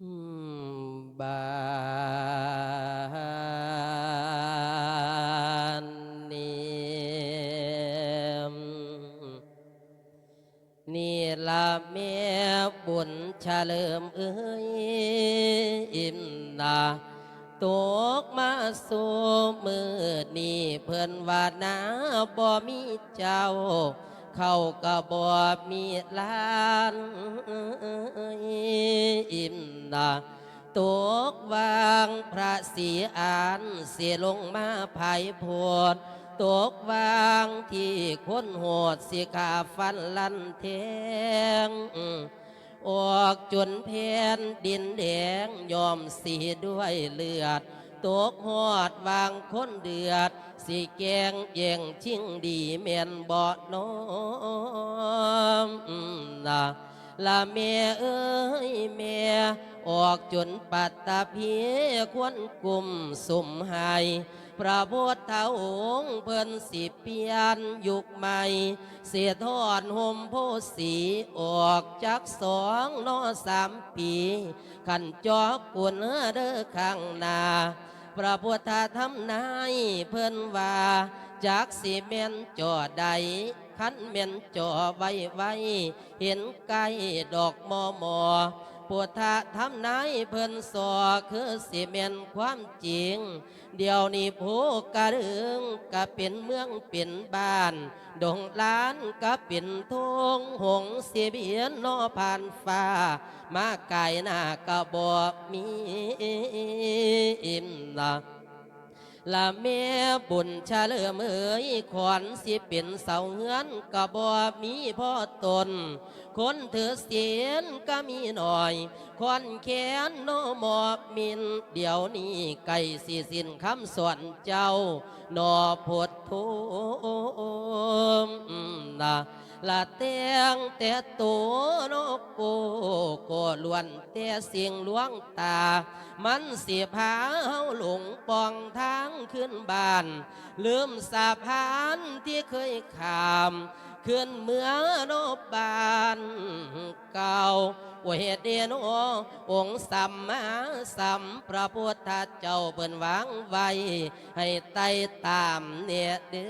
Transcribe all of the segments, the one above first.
บานนี้นี่ละเมียบุญเฉลิมเอ้ยอิ่มนาตกมาสู่มือนี่เพื่อนว่านาบ่มีเจ้า เขาก็บ่มีลานอิ่มนาตกวางพระสีอานเสียลงมาภายโพดตกวางที่คนโหดสิกาฟันลันเทงออกจนเพนดินแดงยอมสีด้วยเลือด ตกหอดวางคนเดือด สีแกงแย่งชิงดีเมียนบ่น้อมนะละเมียเอ้ยเมียออกจนปัตตาพีควนกลุ่มสุ่มหาย พระพุทธองค์เพิ่นสิเปลี่ยนยุคใหม่ เสียทอดห่มโพสีออกจากสองนอสามปี ขันจอกกุนเด้อข้างหน้าพระพุทธธรรมนายเพิ่นว่าจากสีเมนจอใดขันเมนจอไว้ไว้ เห็นไก่ดอกมอมอ พุทธธรรมนายเพิ่นสอคือสีเมนความจริง เดี๋ยวนี้ผู้กระดึงก็เป็นเมืองเป็นบ้าน ดงล้านก็เป็นทงหงเสียเบียนนอผ่านฟ้า มาไก่หน้าก็บอกมีอิ่มละ ละเมียบุญชาเฉลิมเอ๋ยขวัญสิเป็นเสาเฮือนก็บ่มีพ่อตน คนถือเสียนก็มีหน่อยคอนแขนโนหมอบมิน เดี๋ยวนี้ไก่สิสินคำสอนเจ้า นอพดทุมนะ ละเตียงแต่ตัวนกโกโกล้วนแต่เสียงลวงตา มันเสียพาเฮาหลงปองทางขึ้นบ้าน ลืมสาพานที่เคยขาม ขึ้นเมื่อนบบานเก่า โอเหตุเดโนองค์สัมมาสัมพระพุทธเจ้าเปิ้นวางไว้ให้ไต่ตามเนี่ยเด้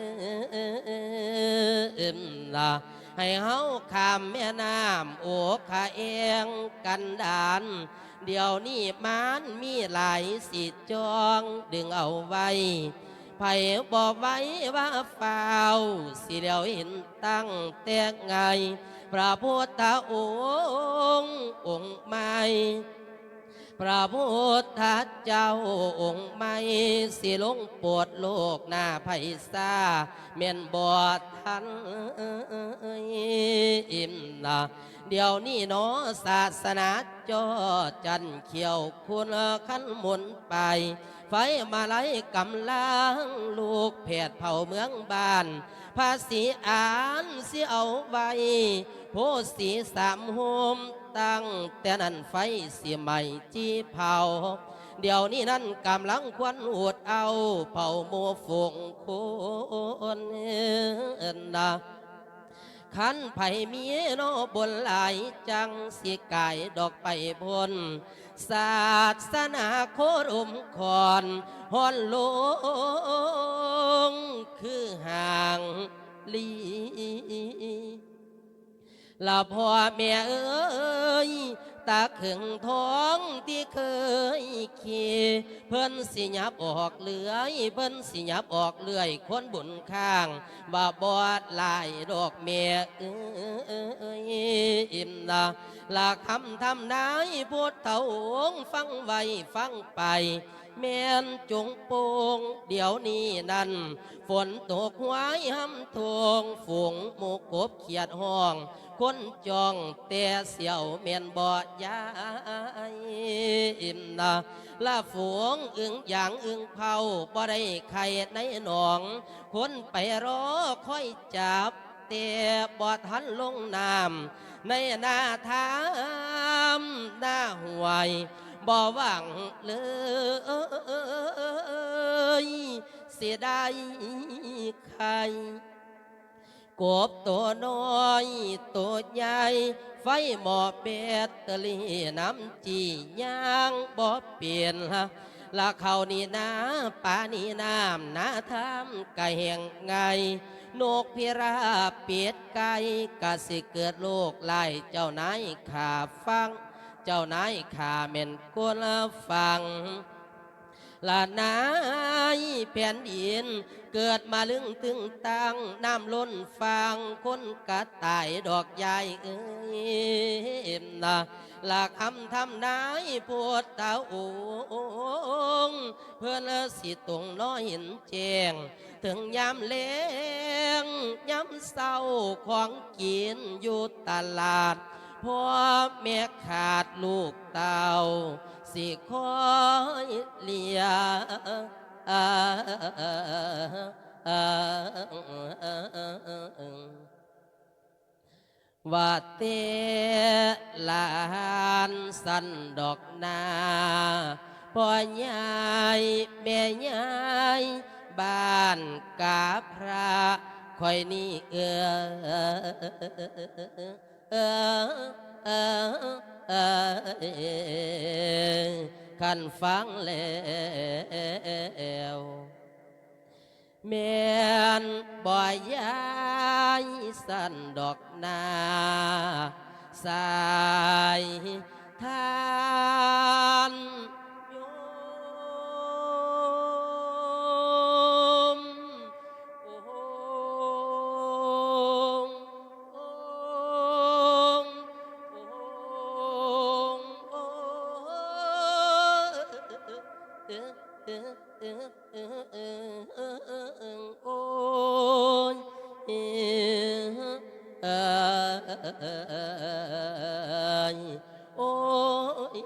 อนะให้เฮาข้ามแม่น้ำโอขาเองกันดานเดี๋ยวนี้มันมีหลายสิจองดึงเอาไว้ไผ่บอกไว้ว่าเฝ้าสิเดียวเห็นตั้งแต่ไง พระพุทธองค์องค์ใหม่พระพุทธเจ้าองค์ใหม่สิลงปวดโลกหน้าไพซาเมียนบอดทันอิ่มนะเดี๋ยวนี้เนอศาสนาจอจันเขียวคุณขันหมุนไป ไฟมาไล่กำลังลูกเพดเผาเมืองบ้าน ภาษีอ่านเสียเอาไว้ โพสีสามโฮมตั้งแต่นั้นไฟเสียใหม่จีเผา เดี๋ยวนี้นั่นกำลังควันอวดเอา เผาโมฟงคนนะขันไผ่มีโนบนหลายจังสิกายดอกไปพนศาสนาโคดอมคอนฮอนลง คือห่างลี ละพ่อแม่เอ้ยตาขึงท้องที่เคยขี่เพิ่นสิยับออกเลื่อยเพิ่นสิยับออกเลื่อยคนบุญข้างว่าบอดลายดอกแม่เอ้ยอิ่มนะละคำทำนายพุทธเถาองฟังไว้ฟังไป แม่นจุงโปงเดี๋ยวนี้นั่น ฝนตกหวายห้ำทวงฝูงหมูกบเขียดห้อง คนจองแต่เสี่ยวเมียนบ่ยายอิมนะละฝูงอึงอย่างอึงเผาบ่ได้ไข่ในหนอง คนไปรอค่อยจับแต่บ่ทันลงน้ำในหน้าทามหน้าห่วย บ่หวังเลยเสียดายใครกบตัวน้อยตัวใหญ่ไฟหมอเบตเตอรี่น้ำจีย่างบ่เปลี่ยนละละเขานี่นาป่านี่น้ำนาทำไก่แห่งไง นกพิราบเปียดไก่กะสิเกิดโลกไล่เจ้านายขาฟัง เจ้านายขาเม่นกวนฟังลานายแผ่นดิน เกิดมาลึงตึงตังน้ำล้นฟางคนกระต่ายดอกใหญ่เอ้ยนะหลักคำทำนายปวดตาองเพื่อนสิตรงน้อยเห็นแจ้ง ถึงยามเล้งยามเศร้าของกินอยู่ตลาด พ่อแม่ขาดลูกเต่าสิคอยเลียว่าเตลานสันดอกนาพ่อใหญ่แม่ใหญ่บ้านกาพระคอยนี่เออ เออเออเออขันฟังแล้วแม่นบ่ยายสันดอกนาสายทา โอ้ย